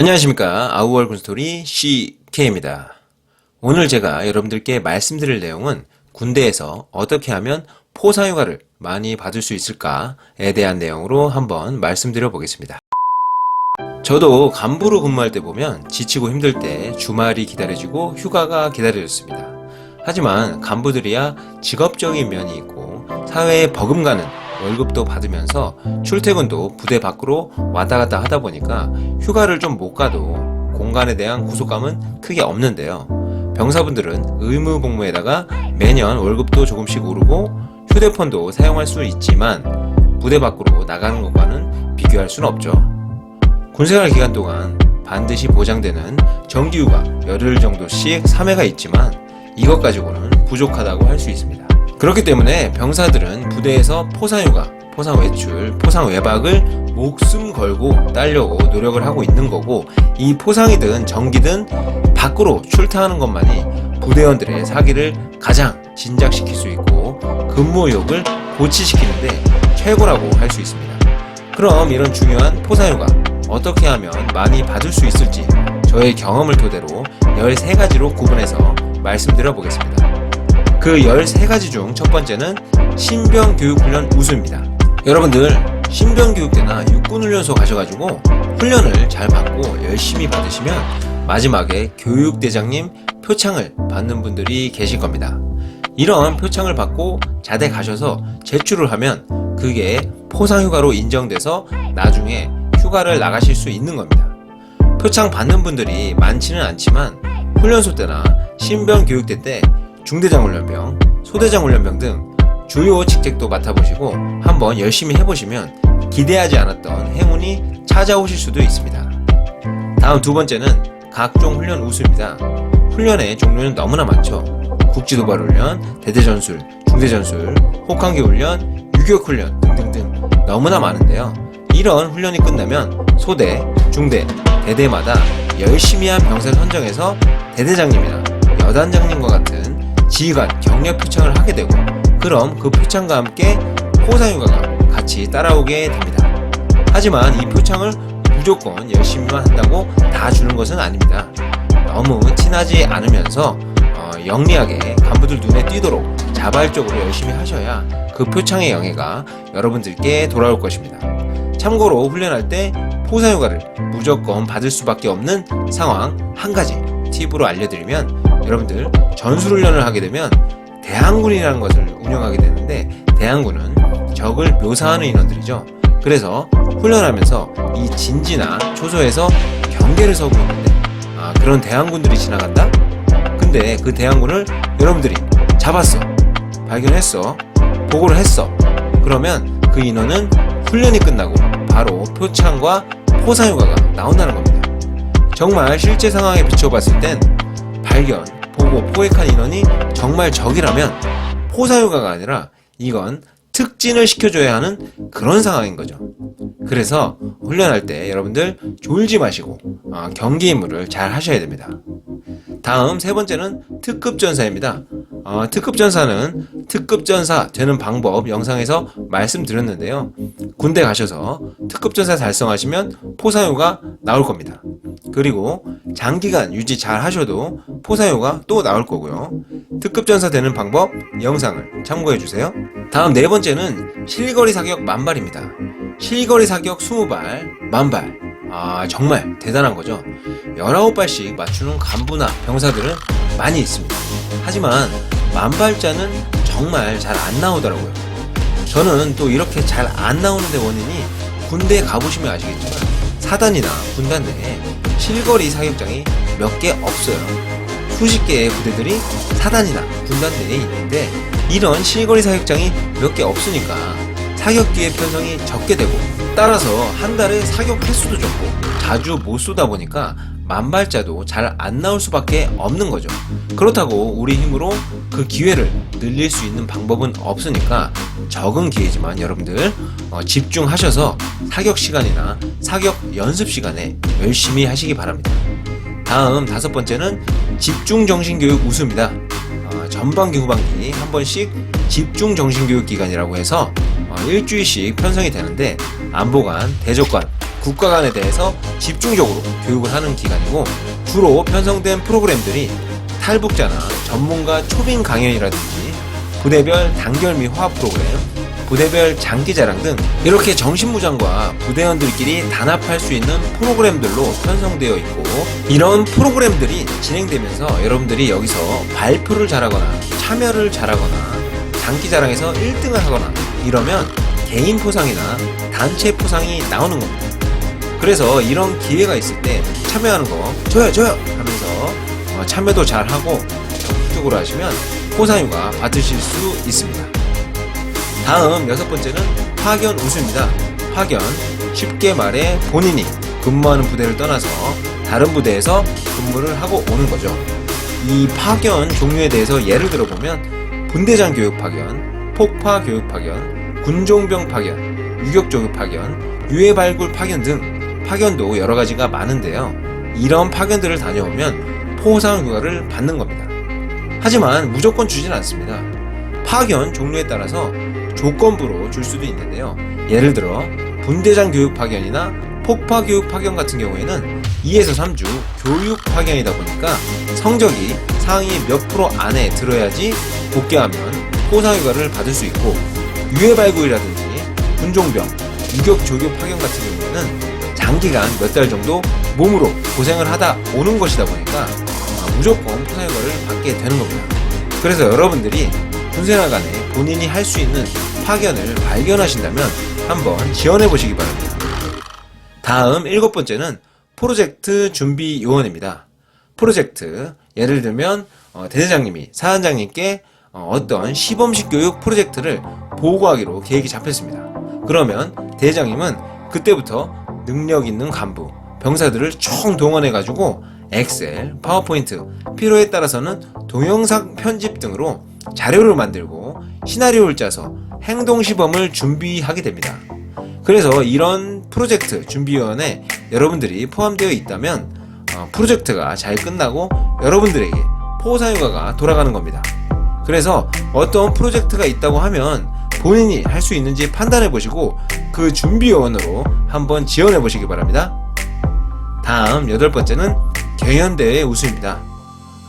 안녕하십니까. 아우월 군스토리 CK입니다. 오늘 제가 여러분들께 말씀드릴 내용은 군대에서 어떻게 하면 포상휴가를 많이 받을 수 있을까에 대한 내용으로 한번 말씀드려 보겠습니다. 저도 간부로 근무할 때 보면 지치고 힘들 때 주말이 기다려지고 휴가가 기다려졌습니다. 하지만 간부들이야 직업적인 면이 있고 사회에 버금가는 월급도 받으면서 출퇴근도 부대 밖으로 왔다 갔다 하다 보니까 휴가를 좀 못 가도 공간에 대한 구속감은 크게 없는데요. 병사분들은 의무 복무에다가 매년 월급도 조금씩 오르고 휴대폰도 사용할 수 있지만 부대 밖으로 나가는 것과는 비교할 수는 없죠. 군생활 기간 동안 반드시 보장되는 정기휴가 열흘 정도씩 3회가 있지만 이것 가지고는 부족하다고 할 수 있습니다. 그렇기 때문에 병사들은 부대에서 포상휴가, 포상 외출, 포상 외박을 목숨 걸고 따려고 노력을 하고 있는 거고 이 포상이든 정기든 밖으로 출퇴하는 것만이 부대원들의 사기를 가장 진작시킬 수 있고 근무 의욕을 고취시키는데 최고라고 할 수 있습니다. 그럼 이런 중요한 포상휴가 어떻게 하면 많이 받을 수 있을지 저의 경험을 토대로 13가지로 구분해서 말씀드려 보겠습니다. 그 13가지 중 첫 번째는 신병교육훈련 우수입니다. 여러분들 신병교육 때나 육군훈련소 가셔가지고 훈련을 잘 받고 열심히 받으시면 마지막에 교육대장님 표창을 받는 분들이 계실 겁니다. 이런 표창을 받고 자대 가셔서 제출을 하면 그게 포상휴가로 인정돼서 나중에 휴가를 나가실 수 있는 겁니다. 표창 받는 분들이 많지는 않지만 훈련소 때나 신병 교육대 때 중대장 훈련병, 소대장 훈련병 등 주요 직책도 맡아보시고 한번 열심히 해보시면 기대하지 않았던 행운이 찾아오실 수도 있습니다. 다음 두 번째는 각종 훈련 우수입니다. 훈련의 종류는 너무나 많죠. 국지도발 훈련, 대대전술, 중대전술, 혹한기 훈련, 유격 훈련 등등등 너무나 많은데요. 이런 훈련이 끝나면 소대, 중대, 대대마다 열심히 한 병사를 선정해서 대대장님이나 여단장님과 같은 지휘관 경력 표창을 하게 되고 그럼 그 표창과 함께 포상휴가가 같이 따라오게 됩니다. 하지만 이 표창을 무조건 열심히만 한다고 다 주는 것은 아닙니다. 너무 티나지 않으면서 어, 영리하게 간부들 눈에 띄도록 자발적으로 열심히 하셔야 그 표창의 영예가 여러분들께 돌아올 것입니다. 참고로 훈련할 때 포상휴가를 무조건 받을 수밖에 없는 상황 한 가지 팁으로 알려드리면 여러분들 전술훈련을 하게 되면 대항군이라는 것을 운영하게 되는데 대항군은 적을 묘사하는 인원들이죠. 그래서 훈련하면서 이 진지나 초소에서 경계를 서고 있는데 아, 그런 대항군들이 지나간다? 근데 그 대항군을 여러분들이 잡았어. 발견했어. 보고를 했어. 그러면 그 인원은 훈련이 끝나고 바로 표창과 포상휴가가 나온다는 겁니다. 정말 실제 상황에 비춰봤을 땐 발견, 보고, 포획한 인원이 정말 적이라면 포상휴가가 아니라 이건 특진을 시켜줘야 하는 그런 상황인 거죠. 그래서 훈련할 때 여러분들 졸지 마시고 어, 경기 임무를 잘 하셔야 됩니다. 다음 세 번째는 특급 전사입니다. 어, 특급 전사는 특급 전사 되는 방법 영상에서 말씀드렸는데요. 군대 가셔서 특급 전사 달성하시면 포상휴가 나올 겁니다. 그리고 장기간 유지 잘 하셔도 포상휴가 또 나올 거고요. 특급 전사 되는 방법 영상을 참고해 주세요. 다음 네 번째는 실거리 사격 만발입니다. 실거리 사격 20발, 만발. 아, 정말 대단한 거죠. 19발씩 맞추는 간부나 병사들은 많이 있습니다. 하지만 만발자는 정말 잘 안 나오더라고요. 저는 또 이렇게 잘 안 나오는데 원인이 군대에 가보시면 아시겠지만 사단이나 군단 내에 실거리 사격장이 몇 개 없어요. 수십 개의 부대들이 사단이나 군단 내에 있는데 이런 실거리 사격장이 몇 개 없으니까 사격기의 편성이 적게 되고 따라서 한 달에 사격 횟수도 적고 자주 못 쏘다 보니까 만발자도 잘 안 나올 수밖에 없는 거죠. 그렇다고 우리 힘으로 그 기회를 늘릴 수 있는 방법은 없으니까 적은 기회지만 여러분들 어, 집중하셔서 사격 시간이나 사격 연습 시간에 열심히 하시기 바랍니다. 다음 다섯 번째는 집중 정신 교육 우수입니다. 어, 전반기 후반기 한 번씩 집중 정신 교육 기간이라고 해서 어, 일주일씩 편성이 되는데 안보관, 대적관, 국가관에 대해서 집중적으로 교육을 하는 기간이고 주로 편성된 프로그램들이 탈북자나 전문가 초빙 강연이라든지 부대별 단결 및 화합 프로그램, 부대별 장기 자랑 등 이렇게 정신무장과 부대원들끼리 단합할 수 있는 프로그램들로 편성되어 있고 이런 프로그램들이 진행되면서 여러분들이 여기서 발표를 잘하거나 참여를 잘하거나 장기 자랑에서 1등을 하거나 이러면 개인 포상이나 단체 포상이 나오는 겁니다. 그래서 이런 기회가 있을 때 참여하는 거 저요 저요 하면서 어, 참여도 잘하고 적극적으로 하시면 포상휴가 받으실 수 있습니다. 다음 여섯 번째는 파견 우수입니다. 파견 쉽게 말해 본인이 근무하는 부대를 떠나서 다른 부대에서 근무를 하고 오는 거죠. 이 파견 종류에 대해서 예를 들어보면 분대장 교육 파견, 폭파 교육 파견, 군종병 파견, 유격 조교 파견, 유해 발굴 파견 등 파견도 여러 가지가 많은데요. 이런 파견들을 다녀오면 포상 휴가를 받는 겁니다. 하지만 무조건 주진 않습니다. 파견 종류에 따라서 조건부로 줄 수도 있는데요. 예를 들어 분대장 교육 파견이나 폭파 교육 파견 같은 경우에는 2에서 3주 교육 파견이다 보니까 성적이 상위 몇 프로 안에 들어야지 복귀하면 포상휴가를 받을 수 있고 유해 발굴이라든지 군종병, 유격 조교 파견 같은 경우에는 장기간 몇 달 정도 몸으로 고생을 하다 오는 것이다 보니까 아, 무조건 포상휴가를 받게 되는 겁니다. 그래서 여러분들이 군생활간에 본인이 할 수 있는 파견을 발견하신다면 한번 지원해 보시기 바랍니다. 다음 일곱 번째는 프로젝트 준비 요원입니다. 프로젝트 예를 들면 어, 대대장님이 사단장님께 어, 떤 시범식 교육 프로젝트를 보고하기로 계획이 잡혔습니다. 그러면 대대장님은 그때부터 능력 있는 간부, 병사들을 총 동원해 가지고 엑셀, 파워포인트, 필요에 따라서는 동영상 편집 등으로 자료를 만들고 시나리오를 짜서 행동 시범을 준비하게 됩니다. 그래서 이런 프로젝트 준비위원회 여러분들이 포함되어 있다면 어, 프로젝트가 잘 끝나고 여러분들에게 포상휴가가 돌아가는 겁니다. 그래서 어떤 프로젝트가 있다고 하면 본인이 할 수 있는지 판단해 보시고 그 준비위원으로 한번 지원해 보시기 바랍니다. 다음 여덟 번째는 경연대회 우수입니다.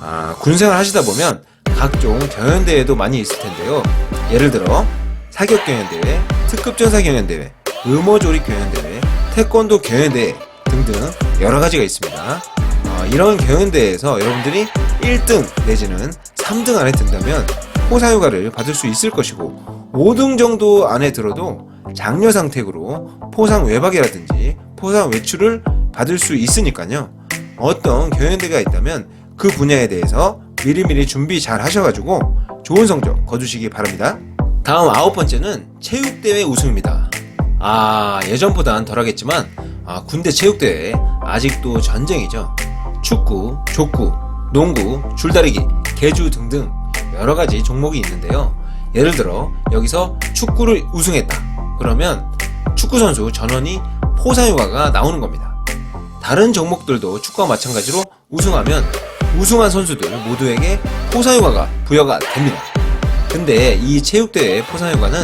아, 군생활 하시다 보면 각종 경연대회도 많이 있을 텐데요. 예를 들어 사격 경연대회, 특급 전사 경연대회, 음어조립 경연대회, 태권도 경연대회 등등 여러 가지가 있습니다. 어, 이런 경연대회에서 여러분들이 1등 내지는 3등 안에 든다면 포상휴가를 받을 수 있을 것이고 5등 정도 안에 들어도 장려 상택으로 포상 외박이라든지 포상 외출을 받을 수 있으니까요. 어떤 경연대회가 있다면 그 분야에 대해서 미리미리 준비 잘 하셔가지고 좋은 성적 거두시기 바랍니다. 다음 아홉 번째는 체육대회 우승입니다. 아, 예전보단 덜 하겠지만, 아, 군대 체육대회 아직도 전쟁이죠. 축구, 족구, 농구, 줄다리기, 개주 등등 여러 가지 종목이 있는데요. 예를 들어, 여기서 축구를 우승했다. 그러면 축구선수 전원이 포상휴가가 나오는 겁니다. 다른 종목들도 축구와 마찬가지로 우승하면 우승한 선수들 모두에게 포상휴가가 부여가 됩니다. 근데 이 체육대회 포상휴가는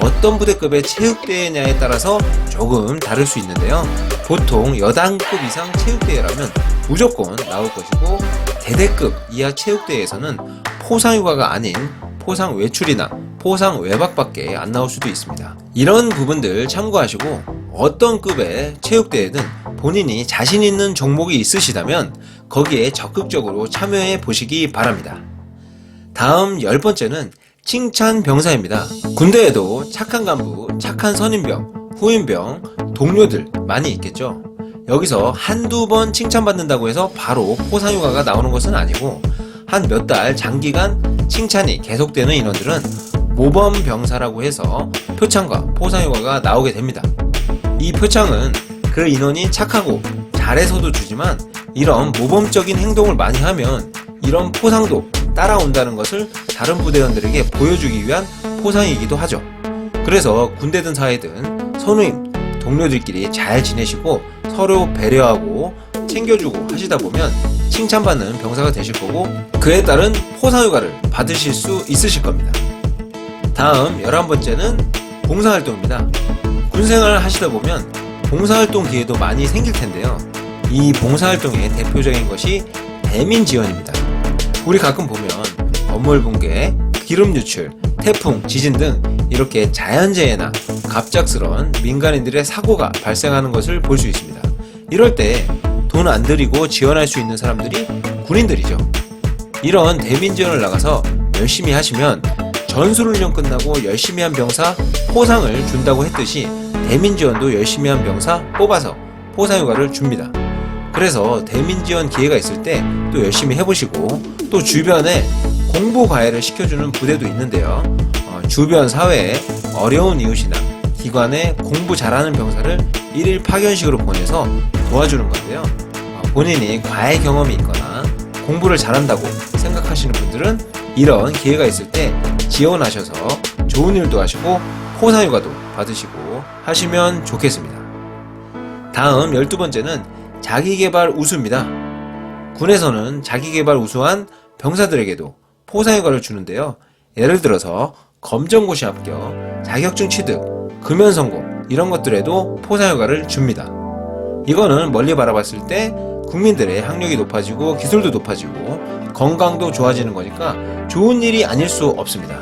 어떤 부대급의 체육대회냐에 따라서 조금 다를 수 있는데요. 보통 여단급 이상 체육대회라면 무조건 나올 것이고 대대급 이하 체육대회에서는 포상휴가가 아닌 포상 외출이나 포상 외박밖에 안 나올 수도 있습니다. 이런 부분들 참고하시고 어떤 급의 체육대회든 본인이 자신 있는 종목이 있으시다면 거기에 적극적으로 참여해 보시기 바랍니다. 다음 열 번째는 칭찬 병사입니다. 군대에도 착한 간부, 착한 선임병, 후임병, 동료들 많이 있겠죠. 여기서 한두 번 칭찬받는다고 해서 바로 포상휴가가 나오는 것은 아니고 한 몇 달 장기간 칭찬이 계속되는 인원들은 모범 병사라고 해서 표창과 포상휴가가 나오게 됩니다. 이 표창은 그 인원이 착하고 잘해서도 주지만 이런 모범적인 행동을 많이 하면 이런 포상도 따라온다는 것을 다른 부대원들에게 보여주기 위한 포상이기도 하죠. 그래서 군대든 사회든 선우임, 동료들끼리 잘 지내시고 서로 배려하고 챙겨주고 하시다 보면 칭찬받는 병사가 되실 거고 그에 따른 포상휴가를 받으실 수 있으실 겁니다. 다음 11번째는 봉사활동입니다. 군생활을 하시다 보면 봉사활동 기회도 많이 생길 텐데요. 이 봉사활동의 대표적인 것이 대민 지원입니다. 우리 가끔 보면 건물 붕괴, 기름 유출, 태풍, 지진 등 이렇게 자연재해나 갑작스런 민간인들의 사고가 발생하는 것을 볼 수 있습니다. 이럴 때 돈 안 들이고 지원할 수 있는 사람들이 군인들이죠. 이런 대민 지원을 나가서 열심히 하시면 전술훈련 끝나고 열심히 한 병사 포상을 준다고 했듯이 대민 지원도 열심히 한 병사 뽑아서 포상휴가를 줍니다. 그래서 대민 지원 기회가 있을 때 또 열심히 해보시고 또 주변에 공부 과외를 시켜주는 부대도 있는데요. 어, 주변 사회에 어려운 이웃이나 기관에 공부 잘하는 병사를 일일 파견식으로 보내서 도와주는 건데요. 어, 본인이 과외 경험이 있거나 공부를 잘한다고 생각하시는 분들은 이런 기회가 있을 때 지원하셔서 좋은 일도 하시고 포상휴가도 받으시고 하시면 좋겠습니다. 다음 12번째는 자기개발 우수입니다. 군에서는 자기개발 우수한 병사들에게도 포상휴가를 주는데요. 예를 들어서 검정고시 합격, 자격증 취득, 금연 성공 이런 것들에도 포상휴가를 줍니다. 이거는 멀리 바라봤을 때 국민들의 학력이 높아지고 기술도 높아지고 건강도 좋아지는 거니까 좋은 일이 아닐 수 없습니다.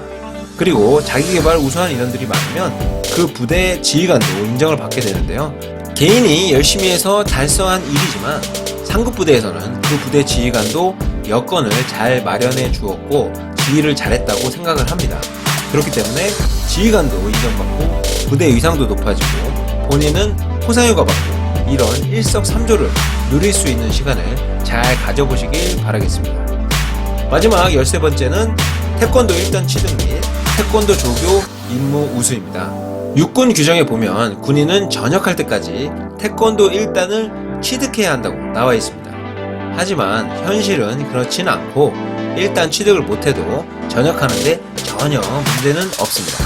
그리고 자기개발 우수한 인원들이 많으면 그 부대의 지휘관도 인정을 받게 되는데요. 개인이 열심히 해서 달성한 일이지만 상급 부대에서는 그 부대 지휘관도 여건을 잘 마련해 주었고 지휘를 잘했다고 생각을 합니다. 그렇기 때문에 지휘관도 인정받고 부대 위상도 높아지고 본인은 포상휴가 받고 이런 일석삼조를 누릴 수 있는 시간을 잘 가져보시길 바라겠습니다. 마지막 13번째는 태권도 1단 취득 및 태권도 조교 임무 우수입니다. 육군 규정에 보면 군인은 전역할 때까지 태권도 1단을 취득해야 한다고 나와 있습니다. 하지만 현실은 그렇지는 않고 1단 취득을 못해도 전역하는데 전혀 문제는 없습니다.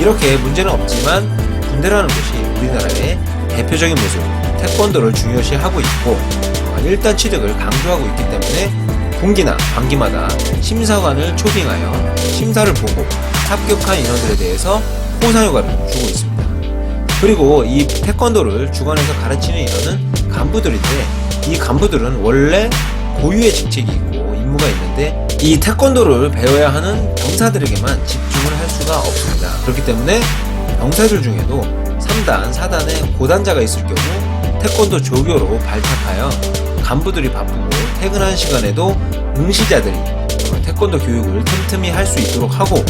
이렇게 문제는 없지만 군대라는 곳이 우리나라의 대표적인 모습 태권도를 중요시하고 있고 1단 취득을 강조하고 있기 때문에 분기나 반기마다 심사관을 초빙하여 심사를 보고 합격한 인원들에 대해서 포상휴가를 주고 있습니다. 그리고 이 태권도를 주관해서 가르치는 인원은 간부들인데 이 간부들은 원래 고유의 직책이 있고 임무가 있는데 이 태권도를 배워야 하는 병사들에게만 집중을 할 수가 없습니다. 그렇기 때문에 병사들 중에도 3단, 4단에 고단자가 있을 경우 태권도 조교로 발탁하여 간부들이 바쁘고 퇴근한 시간에도 응시자들이 어, 태권도 교육을 틈틈이 할 수 있도록 하고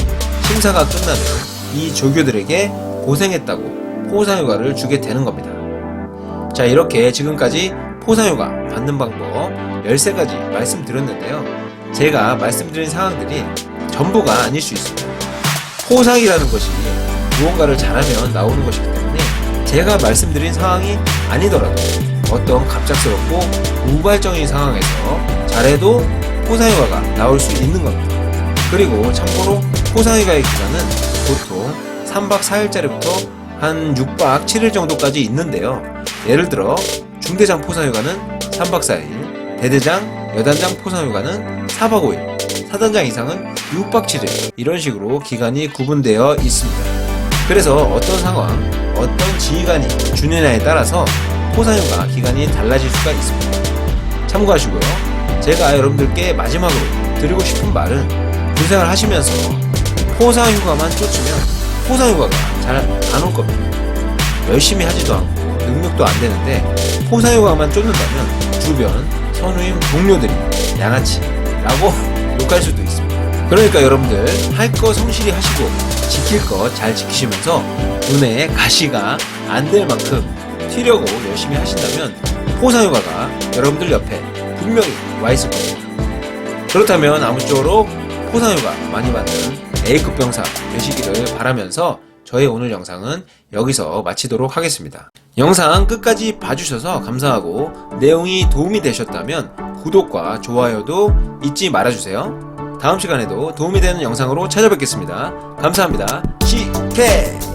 심사가 끝나면 이 조교들에게 고생했다고 포상휴가를 주게 되는 겁니다. 자, 이렇게 지금까지 포상휴가 받는 방법 13가지 말씀드렸는데요. 제가 말씀드린 상황들이 전부가 아닐 수 있습니다. 포상이라는 것이 무언가를 잘하면 나오는 것이기 때문에 제가 말씀드린 상황이 아니더라도 어떤 갑작스럽고 우발적인 상황에서 잘해도 포상휴가가 나올 수 있는 겁니다. 그리고 참고로 포상휴가의 기간은 3박 4일짜리부터 한 6박 7일 정도까지 있는데요. 예를 들어 중대장 포상휴가는 3박 4일, 대대장, 여단장 포상휴가는 4박 5일, 사단장 이상은 6박 7일 이런 식으로 기간이 구분되어 있습니다. 그래서 어떤 상황, 어떤 지휘관이 주느냐에 따라서 포상휴가 기간이 달라질 수가 있습니다. 참고하시고요. 제가 여러분들께 마지막으로 드리고 싶은 말은 군생활 하시면서 포상휴가만 쫓으면 포상휴가가 잘 안 올 겁니다. 열심히 하지도 않고 능력도 안 되는데 포상휴가만 쫓는다면 주변 선우임 동료들이 양아치라고 욕할 수도 있습니다. 그러니까 여러분들 할 거 성실히 하시고 지킬 거 잘 지키시면서 눈에 가시가 안 될 만큼 튀려고 열심히 하신다면 포상휴가가 여러분들 옆에 분명히 와 있을 겁니다. 그렇다면 아무쪼록 포상휴가 많이 받는 A급 병사 되시기를 바라면서 저의 오늘 영상은 여기서 마치도록 하겠습니다. 영상 끝까지 봐주셔서 감사하고 내용이 도움이 되셨다면 구독과 좋아요도 잊지 말아주세요. 다음 시간에도 도움이 되는 영상으로 찾아뵙겠습니다. 감사합니다. 시케!